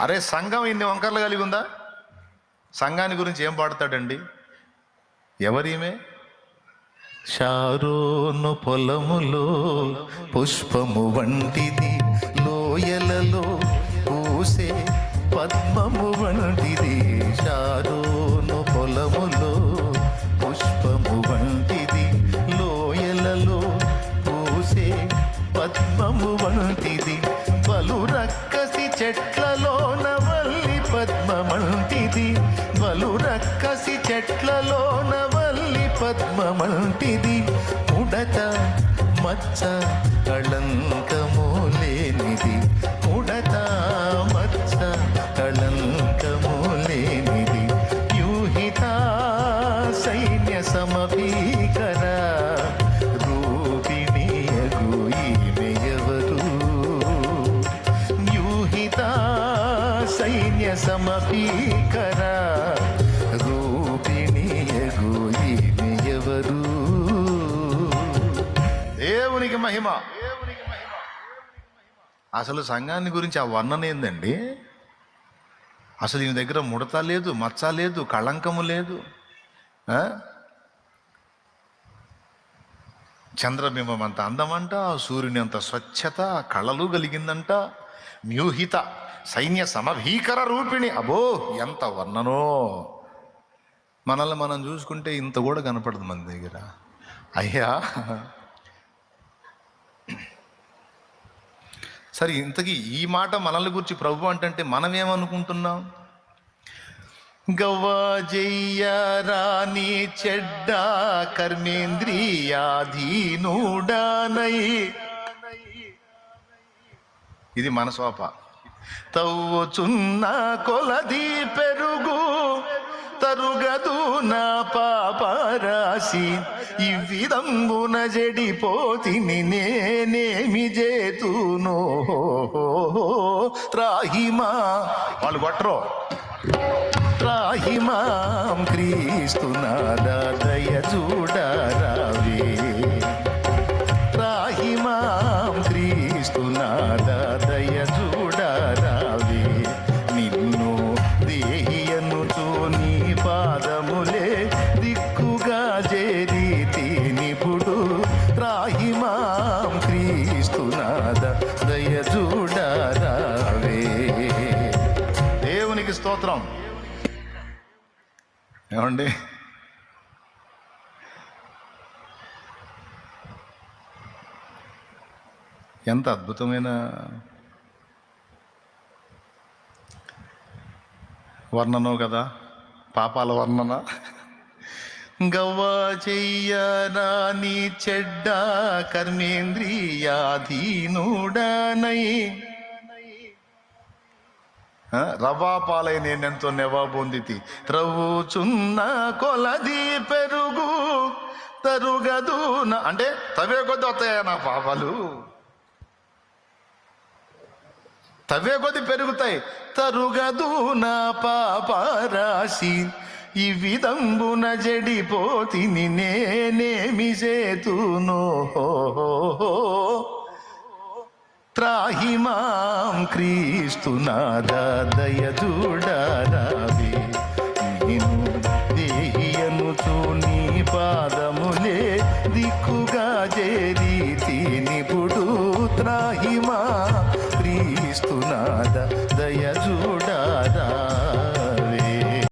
అరే సంఘం ఇన్ని వంకర్లు కలిగి ఉందా? సంఘాన్ని గురించి ఏం పాడతాడండి? ఎవరీమే? షారోను పొలములో పుష్పము వంటిది లోయలలో పూసే పద్మము వంటిది. రక్కసి వల్లి పద్మమంటిది ఉడత మచ్చ కళంకము లేనిది ఉడత మచ్చ కళంకము లేనిది యూహిత సైన్య సమభీకర రూపిణియగు ఈమెయవరు యూహిత సైన్య సమభీకర మహిమ. అసలు సంఘాన్ని గురించి ఆ వర్ణన ఏందండి? అసలు ఈయన దగ్గర ముడత లేదు మచ్చ లేదు కళంకము లేదు? చంద్రబింబం అంత అందమంట సూర్యుని అంత స్వచ్ఛత కళలు కలిగిందంట మ్యూహిత సైన్య సమభీకర రూపిణి. అబో ఎంత వర్ణనో! మనల్ని మనం చూసుకుంటే ఇంత కూడా కనపడదు మన దగ్గర. అయ్యా! సరే ఇంతకీ ఈ మాట మనల్ని గురించి ప్రభు అంటే మనం ఏమనుకుంటున్నాం గవ్వజయ్యరాని చెడ్డ కర్మేంద్రియాధీనుడానై. ఇది మన సోప తవ్వుచున్న కొలది పెరు తరుగదు నా పాపరాశి. ఈ విధంబున జడిపోతిని నేనేమి చేతునో. త్రాహిమా. వాళ్ళు కొట్టరు. త్రాహిమాం క్రీస్తునాదా దయ చూడరావే. త్రాహిమా. క్రీస్తునాద దయ దేవునికి స్తోత్రం. ఏమండి? ఎంత అద్భుతమైన వర్ణనో కదా పాపాల వర్ణన. గవ్వ చెయ్యరాని చెడ్డ కర్మేంద్రియాధీనుడనై. రవా పాలై నేనెంతో నెవా పొందితి త్రవ్వుచున్న కొలది పెరుగు తరుగదు అంటే తవే కొద్ది వస్తాయా నా పాపాలు? తవే కొద్ది పెరుగుతాయి తరుగదు నా పాపరాశి ఈ విధంబున జడిపోతిని నేనేమి చేతును. త్రాహిమాం క్రీస్తు నాదా దయచూడారావి నేను దేహియనుచు నీ పాదములే దిక్కుగా చేరి తినిపుడు త్రాహిమా